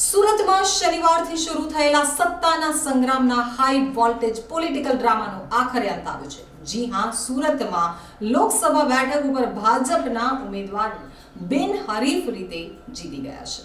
સુરતમાં શનિવારથી શરૂ થયેલા સત્તાના સંગ્રામના હાઈ વોલ્ટેજ પોલિટિકલ ડ્રામાનો આખરે અંત આવ્યો છે. જી હા, સુરતમાં લોકસભા બેઠક ઉપર ભાજપના ઉમેદવાર બિનહરીફ રીતે જીતી ગયા છે.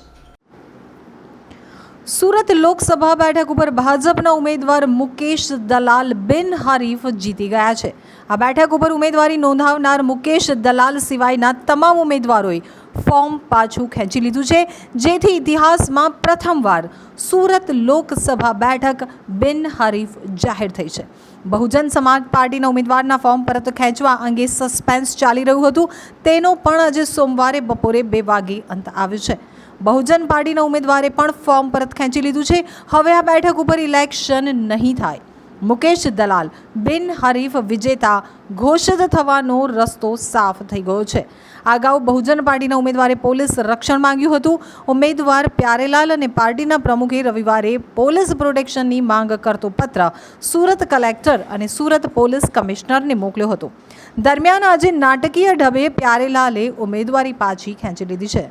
સુરત લોકસભા બેઠક ઉપર ભાજપના ઉમેદવાર મુકેશ દલાલ બિનહરીફ જીતી ગયા છે. આ બેઠક ઉપર ઉમેદવારી નોંધાવનાર મુકેશ દલાલ સિવાયના તમામ ઉમેદવારોએ ફોર્મ પાછું ખેંચી લીધું છે. જેથી ઇતિહાસમાં પ્રથમવાર સુરત લોકસભા બેઠક બિનહરીફ જાહેર થઈ છે. બહુજન સમાજ પાર્ટીના ઉમેદવારના ફોર્મ પરત ખેંચવા અંગે સસ્પેન્સ ચાલી રહ્યું હતું. તેનો પણ આજે સોમવારે બપોરે બે વાગે અંત આવ્યો છે. બહુજન પાર્ટીના ઉમેદવારે પણ ફોર્મ પરત ખેંચી લીધું છે. હવે આ બેઠક ઉપર ઇલેક્શન નહીં થાય. મુકેશ દલાલ બિનહરીફ વિજેતા ઘોષિત થવાનો રસ્તો સાફ થઈ ગયો છે. અગાઉ બહુજન પાર્ટીના ઉમેદવારે પોલીસ રક્ષણ માંગ્યું હતું. ઉમેદવાર પ્યારેલાલ અને પાર્ટીના પ્રમુખે રવિવારે પોલીસ પ્રોટેક્શનની માંગ કરતો પત્ર સુરત કલેક્ટર અને સુરત પોલીસ કમિશનરને મોકલ્યો હતો. દરમિયાન આજે નાટકીય ઢબે પ્યારેલાલે ઉમેદવારી પાછી ખેંચી લીધી છે.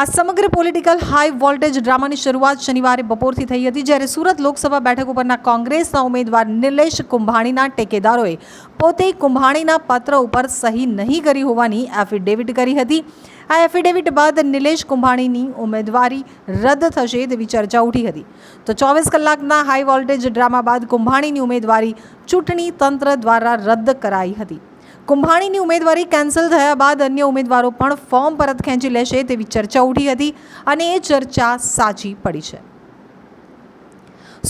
આ સમગ્ર પોલિટિકલ હાઈ વોલ્ટેજ ડ્રામાની શરૂઆત શનિવારે બપોરથી થઈ હતી, જ્યારે સુરત લોકસભા બેઠક ઉપરના કોંગ્રેસના ઉમેદવાર નિલેશ કુંભાણીના ટેકેદારોએ પોતે કુંભાણીના પત્ર ઉપર સહી નહીં કરી હોવાની એફિડેવિટ કરી હતી. આ એફિડેવિટ બાદ નિલેશ કુંભાણીની ઉમેદવારી રદ થશે તેવી ચર્ચા ઉઠી હતી. તો ચોવીસ કલાકના હાઈ વોલ્ટેજ ડ્રામા બાદ કુંભાણીની ઉમેદવારી ચૂંટણી તંત્ર દ્વારા રદ કરાઈ હતી. કુંભાણીની ઉમેદવારી કેન્સલ થયા બાદ અન્ય ઉમેદવારો પણ ફોર્મ પરત ખેંચી લેશે તેવી ચર્ચા ઉઠી હતી અને એ ચર્ચા સાચી પડી છે.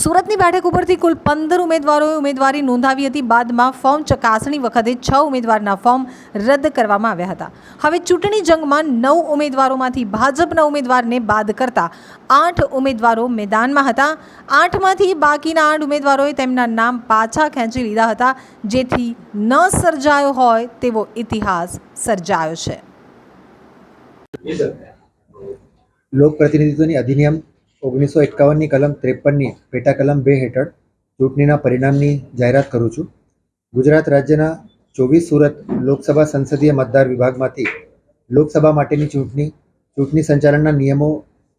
સુરતની બેઠક ઉપરથી કુલ પંદર ઉમેદવારોએ ઉમેદવારી નોંધાવી હતી. બાદમાં ફોર્મ ચકાસણી વખતે છ ઉમેદવારના ફોર્મ રદ કરવામાં આવ્યા હતા. હવે ચૂંટણી જંગમાં નવ ઉમેદવારોમાંથી ભાજપના ઉમેદવારને બાદ કરતા આઠ ઉમેદવારો મેદાનમાં હતા. આઠમાંથી બાકીના આઠ ઉમેદવારોએ તેમના નામ પાછા ખેંચી લીધા હતા. જેથી ન સર્જાયો હોય તેવો ઇતિહાસ સર્જાયો છે. લોક પ્રતિનિધિત્વની અધિનિયમ ઓગણીસો એકાવનની કલમ ત્રેપનની પેટા કલમ બે હેઠળ ચૂંટણીના પરિણામની જાહેરાત કરું છું. ગુજરાત રાજ્યના ચોવીસ સુરત લોકસભા સંસદીય મતદાર વિભાગમાંથી લોકસભા માટેની ચૂંટણી ચૂંટણી સંચાલનના નિયમો,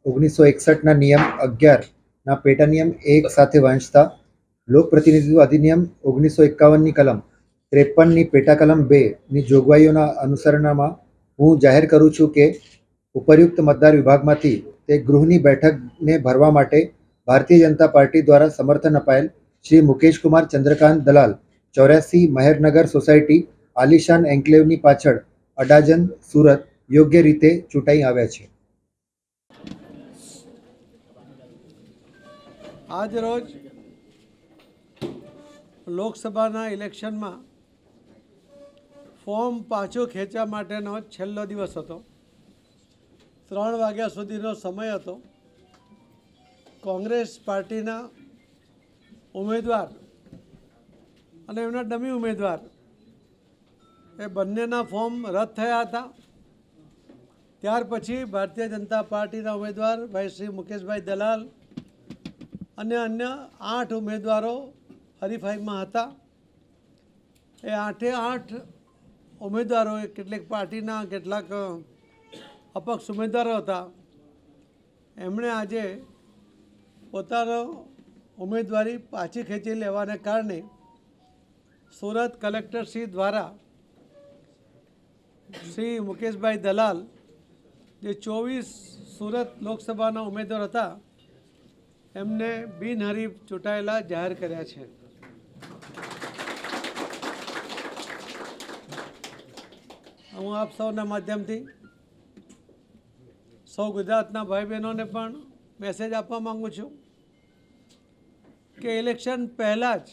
ઓગણીસો એકસઠના નિયમ અગિયારના પેટા નિયમ એક સાથે વાંચતા લોક પ્રતિનિધિત્વ અધિનિયમ ઓગણીસો એકાવનની કલમ ત્રેપનની પેટા કલમ બેની જોગવાઈઓના અનુસરણમાં હું જાહેર કરું છું કે ઉપરયુક્ત મતદાર વિભાગમાંથી તે ગૃહની બેઠકને ભરવા માટે ભારતીય જનતા પાર્ટી દ્વારા સમર્થન અપાયેલ શ્રી મુકેશ કુમાર ચંદ્રકાંત દલાલ, ચોર્યાસી મહેરનગર સોસાયટી, આલિશાન એન્કલેવની પાછળ અડાજન, સુરત યોગ્ય રીતે ચૂંટાઈ આવ્યા છે. આજ રોજ લોકસભાના ઇલેક્શનમાં ફોર્મ પાછું ખેંચવા માટેનો છેલ્લો દિવસ હતો. ત્રણ વાગ્યા સુધીનો સમય હતો. કોંગ્રેસ પાર્ટીના ઉમેદવાર અને એમના ડમી ઉમેદવાર એ બંનેના ફોર્મ રદ થયા હતા. ત્યાર પછી ભારતીય જનતા પાર્ટીના ઉમેદવાર ભાઈ શ્રી મુકેશભાઈ દલાલ અને અન્ય આઠ ઉમેદવારો હરીફાઈમાં હતા. એ આઠે આઠ ઉમેદવારો કેટલીક પાર્ટીના કેટલાક અપક્ષ ઉમેદવારો હતા. એમણે આજે પોતાનો ઉમેદવારી પાછી ખેંચી લેવાને કારણે સુરત કલેક્ટરશ્રી દ્વારા શ્રી મુકેશભાઈ દલાલ, જે ચોવીસ સુરત લોકસભાના ઉમેદવાર હતા, એમને બિનહરીફ ચૂંટાયેલા જાહેર કર્યા છે. હું આપ સૌના માધ્યમથી સૌ ગુજરાતના ભાઈ બહેનોને પણ મેસેજ આપવા માગું છું કે ઇલેક્શન પહેલાં જ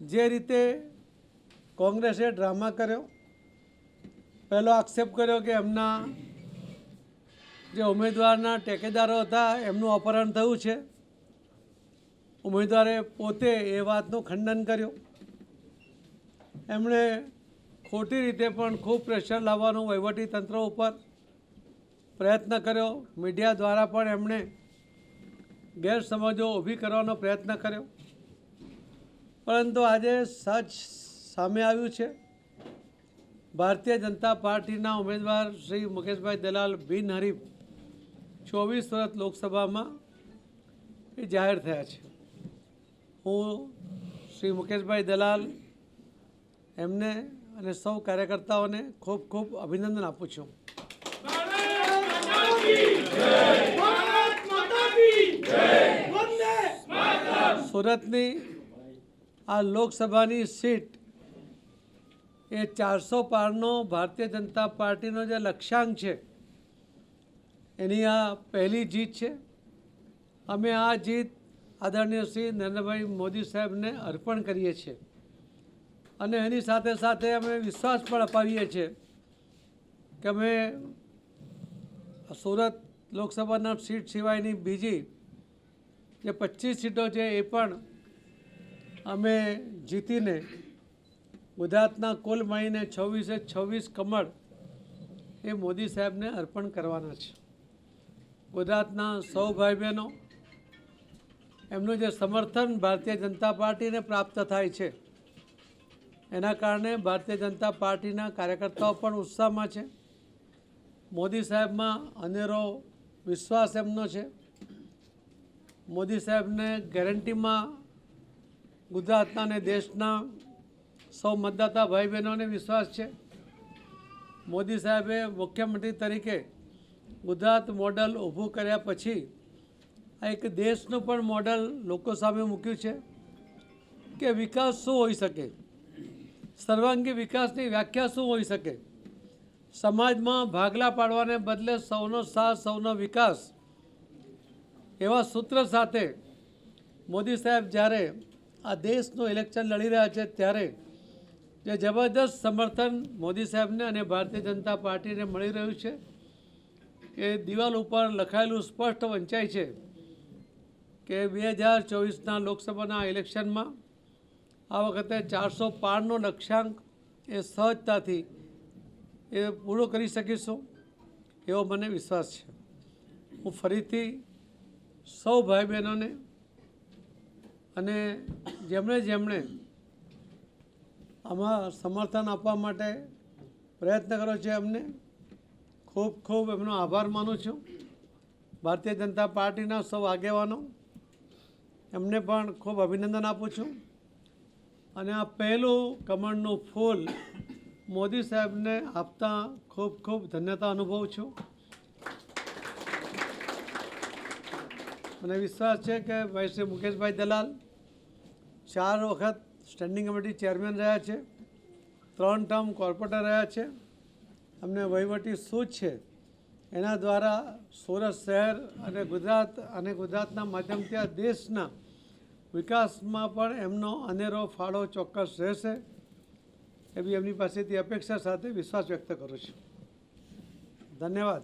જે રીતે કોંગ્રેસે ડ્રામા કર્યો, પહેલો આક્ષેપ કર્યો કે એમના જે ઉમેદવારના ટેકેદારો હતા એમનું અપહરણ થયું છે. ઉમેદવારે પોતે એ વાતનું ખંડન કર્યું. એમણે ખોટી રીતે પણ ખૂબ પ્રેશર લાવવાનું વહીવટી તંત્ર ઉપર પ્રયત્ન કર્યો. મીડિયા દ્વારા પણ એમણે ગેરસમજો ઊભી કરવાનો પ્રયત્ન કર્યો. પરંતુ આજે સચ સામે આવ્યું છે. ભારતીય જનતા પાર્ટીના ઉમેદવાર શ્રી મુકેશભાઈ દલાલ બિનહરીફ ચોવીસ સુરત લોકસભામાં એ જાહેર થયા છે. હું શ્રી મુકેશભાઈ દલાલ એમને અને સૌ કાર્યકર્તાઓને ખૂબ ખૂબ અભિનંદન આપું છું. સુરતની આ લોકસભાની સીટ એ ચારસો પારનો ભારતીય જનતા પાર્ટીનો જે લક્ષ્યાંક છે, એની આ પહેલી જીત છે. અમે આ જીત આદરણીય શ્રી નરેન્દ્રભાઈ મોદી સાહેબને અર્પણ કરીએ છીએ. અને એની સાથે સાથે અમે વિશ્વાસ પણ અપાવીએ છીએ કે અમે સુરત લોકસભાના સીટ સિવાયની બીજી જે પચીસ સીટો છે એ પણ અમે જીતીને ગુજરાતના કુલ મળીને છવ્વીસે છવ્વીસ કમળ એ મોદી સાહેબને અર્પણ કરવાના છે. ગુજરાતના સૌ ભાઈ બહેનો એમનું જે સમર્થન ભારતીય જનતા પાર્ટીને પ્રાપ્ત થાય છે, એના કારણે ભારતીય જનતા પાર્ટીના કાર્યકર્તાઓ પણ ઉત્સાહમાં છે. મોદી સાહેબમાં અનેરો વિશ્વાસ એમનો છે. મોદી સાહેબને ગેરંટીમાં ગુજરાતના અને દેશના સૌ મતદાતા ભાઈ બહેનોને વિશ્વાસ છે. મોદી સાહેબે મુખ્યમંત્રી તરીકે ગુજરાત મોડલ ઊભું કર્યા પછી આ એક દેશનું પણ મોડલ લોકો સામે મૂક્યું છે કે વિકાસ શું હોઈ શકે? સર્વાંગી વિકાસની વ્યાખ્યા શું હોઈ શકે? સમાજમાં ભાગલા પાડવાને બદલે સૌનો સાથ, સૌનો વિકાસ. એવા સૂત્ર સાથે મોદી સાહેબ જ્યારે આ દેશનું ઇલેક્શન લડી રહ્યા છે, ત્યારે જે જબરદસ્ત સમર્થન મોદી સાહેબને અને ભારતીય જનતા પાર્ટીને મળી રહ્યું છે, એ દિવાલ ઉપર લખાયેલું સ્પષ્ટ વંચાય છે કે બે હજાર ચોવીસના લોકસભાના ઇલેક્શનમાં આ વખતે ચારસો પારનો લક્ષ્યાંક એ સહજતાથી એ પૂરો કરી શકીશું? એવો મને વિશ્વાસ છે. હું ફરીથી સૌ ભાઈ બહેનોને અને જેમણે જેમણે આમાં સમર્થન આપવા માટે પ્રયત્ન કર્યો છે એમને, ખૂબ ખૂબ એમનો આભાર માનું છું. ભારતીય જનતા પાર્ટીના સૌ આગેવાનો, એમને પણ ખૂબ અભિનંદન આપું છું. અને આ પહેલું કમળનું ફૂલ મોદી સાહેબને આપતા ખૂબ ખૂબ ધન્યતા અનુભવું છું. મને વિશ્વાસ છે કે ભાઈ શ્રી મુકેશભાઈ દલાલ ચાર વખત સ્ટેન્ડિંગ કમિટી ચેરમેન રહ્યા છે, ત્રણ ટર્મ કોર્પોરેટર રહ્યા છે. અમને વહીવટી સૂચ છે એના દ્વારા સુરત શહેર અને ગુજરાત અને ગુજરાતના માધ્યમથી આ દેશના વિકાસમાં પણ એમનો અનેરો ફાળો ચોક્કસ રહેશે. એવી એમની પાસેથી અપેક્ષા સાથે વિશ્વાસ વ્યક્ત કરું છું. ધન્યવાદ.